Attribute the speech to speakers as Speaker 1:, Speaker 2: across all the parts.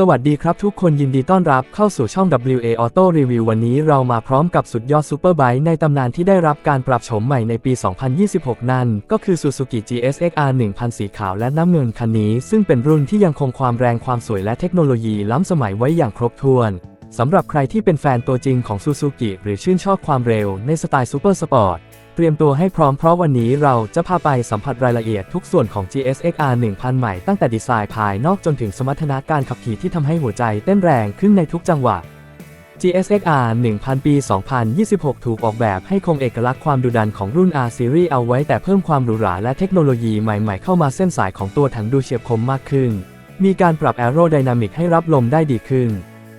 Speaker 1: สวัสดีครับทุกคนยินดีต้อนรับเข้าสู่ช่อง WA Auto Review วันนี้เรามาพร้อมกับสุดยอดซูเปอร์ไบค์ในตำนานที่ได้รับการปรับโฉมใหม่ในปี 2026 นั่น ก็คือ Suzuki GSX-R 1000 สีขาวและน้ำเงินคันนี้ ซึ่งเป็นรุ่นที่ยังคงความแรงความสวยและเทคโนโลยีล้ำสมัยไว้อย่างครบถ้วนสำหรับใครที่เป็นแฟนตัวจริงของ Suzuki หรือชื่นชอบความเร็วในสไตล์ซูเปอร์สปอร์ต เตรียมตัวให้พร้อมเพราะวันนี้เราจะพาไปสัมผัสรายละเอียดทุกส่วนของ GSX-R 1000 ใหม่ตั้งแต่ดีไซน์ภายนอกจนถึงสมรรถนะการขับขี่ที่ทำให้หัวใจเต้นแรงขึ้นในทุกจังหวะ GSX-R 1000 ปี 2026 ถูกออกแบบให้คงเอกลักษณ์ความดุดันของรุ่น R Series เอาไว้แต่เพิ่มความหรูหราและเทคโนโลยีใหม่ๆ เข้ามาเส้นสายของตัวถังดูเฉียบคมมากขึ้น มีการปรับแอโรไดนามิกให้รับลมได้ดีขึ้น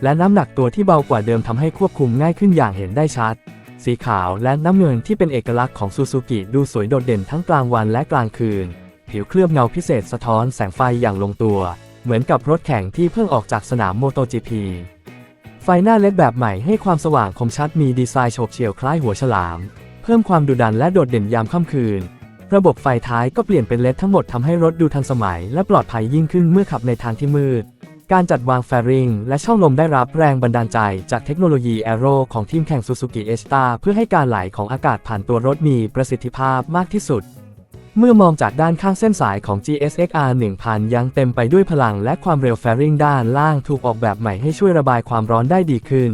Speaker 1: และน้ำหนักตัวที่เบากว่าเดิมทำให้ควบคุมง่ายขึ้นอย่างเห็นได้ชัด สีขาวและน้ำเงินที่เป็นเอกลักษณ์ของซูซูกิดูสวยโดดเด่นทั้งกลางวันและกลางคืน ผิวเคลือบเงาพิเศษสะท้อนแสงไฟอย่างลงตัว เหมือนกับรถแข่งที่เพิ่งออกจากสนามโมโต GP ไฟหน้าเล็ดแบบใหม่ให้ความสว่างคมชัดมีดีไซน์โฉบเฉี่ยวคล้ายหัวฉลาม เพิ่มความดุดันและโดดเด่นยามค่ำคืน ระบบไฟท้ายก็เปลี่ยนเป็นเลดทั้งหมดทำให้รถดูทันสมัยและปลอดภัยยิ่งขึ้นเมื่อขับในทางที่มืด การจัดวางแฟริงและช่องลมได้รับแรงบันดาลใจจากเทคโนโลยีแอโรของทีมแข่ง Suzuki e s t a เพื่อให้การไหลของอากาศผ่านตัวรถมีประสิทธิภาพมากที่สุด เมื่อมองจากด้านข้างเส้นสายของ GSX-R 1000 ยังเต็มไปด้วยพลังและความเร็วแฟริงด้านล่างถูกออกแบบใหม่ให้ช่วยระบายความร้อนได้ดีขึ้น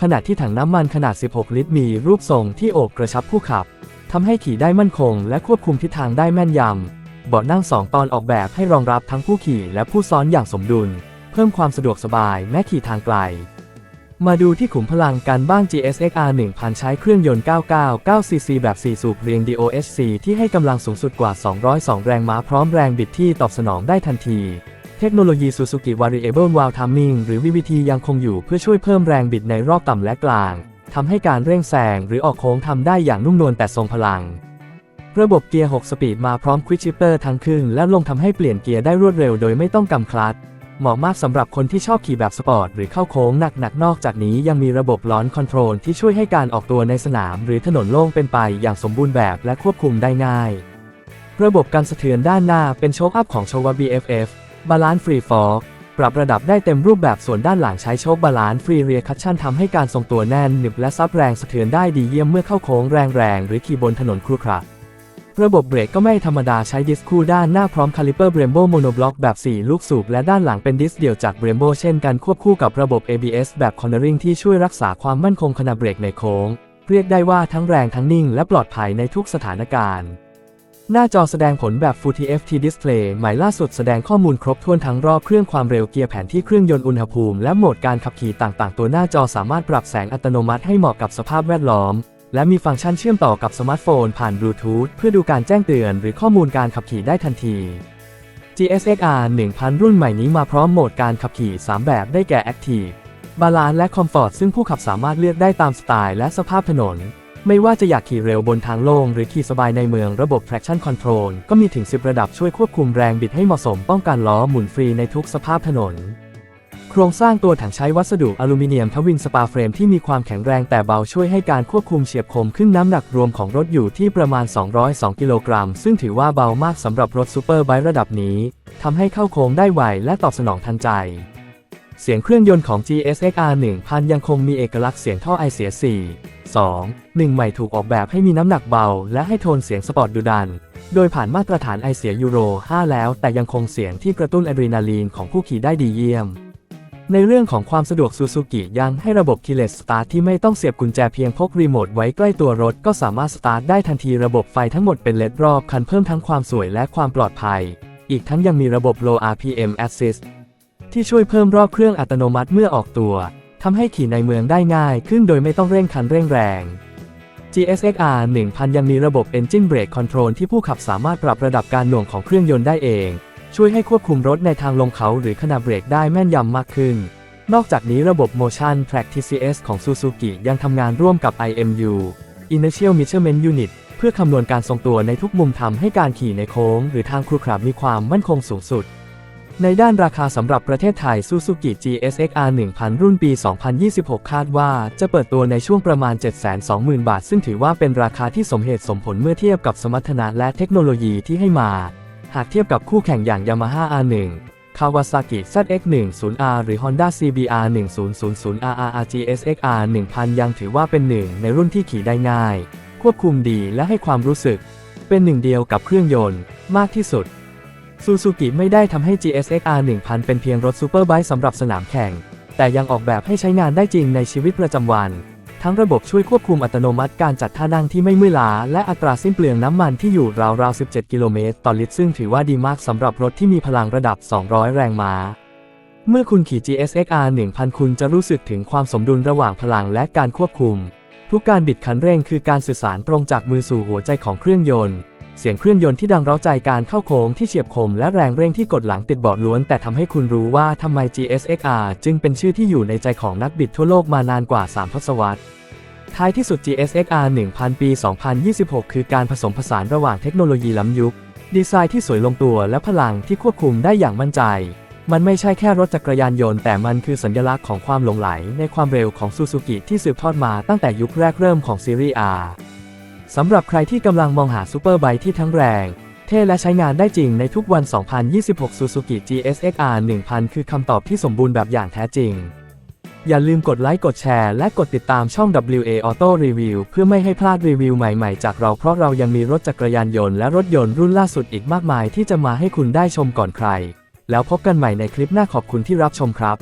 Speaker 1: ขณะที่ถังน้ำมันขนาด 16 ลิตรมีรูปทรงที่โอบกระชับผู้ขับทำให้ขี่ได้มั่นคง และควบคุมทิศทางได้แม่นยำเบาะนั่งสองตอนออกแบบให้รองรับทั้งผู้ขี่และผู้ซ้อนอย่างสมดุล เพิ่มความสะดวกสบายแม้ขี่ทางไกล มาดูที่ขุมพลังการบ้าง GSX-R 1000 ใช้เครื่องยนต์ 999 cc แบบ 4 สูบเรียง DOHC ที่ให้กำลังสูงสุดกว่า 202 แรงม้าพร้อมแรงบิดที่ตอบสนองได้ทันที เทคโนโลยี Suzuki Variable Valve Timing หรือ VVT ยังคงอยู่เพื่อช่วยเพิ่มแรงบิดในรอบต่ำและกลางทำให้การเร่งแซงหรือออกโค้งทำได้อย่างนุ่มนวลแต่ทรงพลัง ระบบเกียร์ 6 สปีดมาพร้อม Quick Shifter ทั้งขึ้นและลงทำให้เปลี่ยนเกียร์ได้รวดเร็วโดยไม่ต้องกำคลัตช์ เหมาะมากสำหรับคนที่ชอบขี่แบบสปอร์ตหรือเข้าโค้งหนักๆนอกจากนี้ยังมีระบบล้อนคอนโทรลที่ช่วยให้การออกตัวในสนาม หรือถนนโล่งเป็นไปอย่างสมบูรณ์แบบและควบคุมได้ง่าย ระบบการสะเทือนด้านหน้าเป็นโชคอัพของโชวา BFF บาลานซ์ฟรีฟอร์ปรับระดับได้เต็มรูปแบบส่วนด้านหลังใช้โชคบาลานซ์ฟรีเรียคัชชั่นทำให้การทรงตัวแน่นหนึบและซับแรงสะเทือนได้ดีเยี่ยมเมื่อเข้าโค้งแรงๆหรือขี่บนถนนครุขระ ระบบเบรกก็ไม่ธรรมดาใช้ดิสคู่ด้านหน้าพร้อมคาลิเปอร์เบรมโบโมโนบล็อกแบบ 4 ลูกสูบ และด้านหลังเป็นดิสเดี่ยวจากเบรมโบเช่นกันควบคู่กับระบบ ABS แบบ Cornering ที่ช่วยรักษาความมั่นคงขณะเบรกในโค้ง เรียกได้ว่าทั้งแรงทั้งนิ่งและปลอดภัยในทุกสถานการณ์ หน้าจอแสดงผลแบบ Full TFT Display ใหม่ล่าสุดแสดงข้อมูลครบถ้วนทั้งรอบเครื่องความเร็วเกียร์แผนที่เครื่องยนต์อุณหภูมิและโหมดการขับขี่ต่างๆ ตัวหน้าจอสามารถปรับแสงอัตโนมัติให้เหมาะกับสภาพแวดล้อม และมีฟังก์ชันเชื่อมต่อกับสมาร์ทโฟนผ่านบลูทูธเพื่อดูการแจ้งเตือนหรือข้อมูลการขับขี่ได้ทันที GSX-R 1000 รุ่นใหม่นี้มาพร้อมโหมดการขับขี่ 3 แบบได้แก่ Active Balance และ Comfort ซึ่งผู้ขับสามารถเลือกได้ตามสไตล์และสภาพถนน ไม่ว่าจะอยากขี่เร็วบนทางโล่งหรือขี่สบายในเมืองระบบ traction control ก็มีถึง 10 ระดับช่วยควบคุมแรงบิดให้เหมาะสมป้องกันล้อหมุนฟรีในทุกสภาพถนน ครงสร้างตัวถังใช้วัสดุอลูมิเนียมทวินสปาเฟรมที่มีความแข็งแรงแต่เบาช่วยให้การควบคุมเฉียบคมขึ้นน้ำหนักรวมของรถอยู่ที่ประมาณ 202 กิโลกรัม ซึ่งถือว่าเบามากสำหรับรถซูเปอร์ไบค์ระดับนี้ทำให้เข้าโค้งได้ไวและตอบสนองทันใจ เสียงเครื่องยนต์ของ GSX-R 1000 ยังคงมีเอกลักษณ์เสียงท่อไอเสีย 4 2 1 ใหม่ถูกออกแบบให้มีน้ำหนักเบา และให้โทนเสียงสปอร์ตดุดัน โดยผ่านมาตรฐานไอเสียยูโร 5 แล้ว แต่ยังคงเสียงที่กระตุ้นอะดรีนาลีนของผู้ขี่ได้ดีเยี่ยม ในเรื่องของความสะดวกซูซูกิยังให้ระบบ Keyless Start ที่ไม่ต้องเสียบกุญแจเพียงพกรีโมทไว้ใกล้ตัวรถก็สามารถสตาร์ทได้ทันทีระบบไฟทั้งหมดเป็นเลดรอบคันเพิ่มทั้งความสวยและความปลอดภัย อีกทั้งยังมีระบบ Low RPM Assist ที่ช่วยเพิ่มรอบเครื่องอัตโนมัติเมื่อออกตัวทำให้ขี่ในเมืองได้ง่ายขึ้นโดยไม่ต้องเร่งคันเร่งแรง GSX-R 1000 ยังมีระบบ Engine Brake Control ที่ผู้ขับสามารถปรับระดับการหน่วงของเครื่องยนต์ได้เอง ช่วยให้ควบคุมรถในทางลงเขาหรือขณะเบรกได้แม่นยำมากขึ้น นอกจากนี้ระบบ Motion Track TCS ของ Suzuki ยังทำงานร่วมกับ IMU Inertial Measurement Unit เพื่อคำนวณการทรงตัวในทุกมุมทำให้การขี่ในโค้ง หรือทางครุขระมีความมั่นคงสูงสุด ในด้านราคาสำหรับประเทศไทย Suzuki GSX-R 1000 รุ่นปี 2026 คาดว่าจะเปิดตัวในช่วงประมาณ 720,000 บาท ซึ่งถือว่าเป็นราคาที่สมเหตุสมผลเมื่อเทียบกับสมรรถนะและเทคโนโลยีที่ให้มา หากเทียบกับคู่แข่งอย่าง Yamaha R1 Kawasaki ZX10R หรือ Honda CBR 1000 RRR GSX-R 1000 ยังถือว่าเป็นหนึ่งในรุ่นที่ขี่ได้ง่าย ควบคุมดีและให้ความรู้สึก เป็นหนึ่งเดียวกับเครื่องยนต์มากที่สุดซูซูกิไม่ได้ทำให้ GSX-R 1000 เป็นเพียงรถซูเปอร์ไบค์สำหรับสนามแข่ง แต่ยังออกแบบให้ใช้งานได้จริงในชีวิตประจำวัน ทั้งระบบช่วยควบคุมอัตโนมัติการจัดท่านั่งที่ไม่เมื่อยล้า และอัตราสิ้นเปลืองน้ำมันที่อยู่ราวๆ 17 กิโลเมตรต่อลิตร ซึ่งถือว่าดีมากสำหรับรถที่มีพลังระดับ 200 แรงม้า เมื่อคุณขี่ GSX-R 1000 คุณจะรู้สึกถึงความสมดุลระหว่างพลังและการควบคุม ทุกการบิดคันเร่งคือการสื่อสารตรงจากมือสู่หัวใจของเครื่องยนต์ เสียงเครื่องยนต์ที่ดังเร้าใจการเข้าโค้งที่เฉียบคมและแรงเร่งที่กดหลังติดเบาะล้วน แต่ทำให้คุณรู้ว่าทำไม GSX-R จึงเป็นชื่อที่อยู่ในใจของนักบิดทั่วโลกมานานกว่า 3 ทศวรรษ ท้ายที่สุด GSX-R 1000 ปี 2026 คือการผสมผสานระหว่างเทคโนโลยีล้ำยุค ดีไซน์ที่สวยลงตัวและพลังที่ควบคุมได้อย่างมั่นใจ มันไม่ใช่แค่รถจักรยานยนต์แต่มันคือสัญลักษณ์ของความหลงไหลในความเร็วของซูซูกิที่สืบทอดมาตั้งแต่ยุคแรกเริ่มของซีรีส์ R สำหรับใครที่กำลังมองหาซูเปอร์ไบค์ที่ทั้งแรง เท่และใช้งานได้จริงในทุกวัน 2026 Suzuki GSX-R 1000 คือคำตอบที่สมบูรณ์แบบอย่างแท้จริง อย่าลืมกดไลค์กดแชร์และกดติดตามช่อง WA Auto Review เพื่อไม่ให้พลาดรีวิวใหม่ๆ จากเราเพราะเรายังมีรถจักรยานยนต์และรถยนต์รุ่นล่าสุดอีกมากมายที่จะมาให้คุณได้ชมก่อนใคร แล้วพบกันใหม่ในคลิปหน้าขอบคุณที่รับชมครับ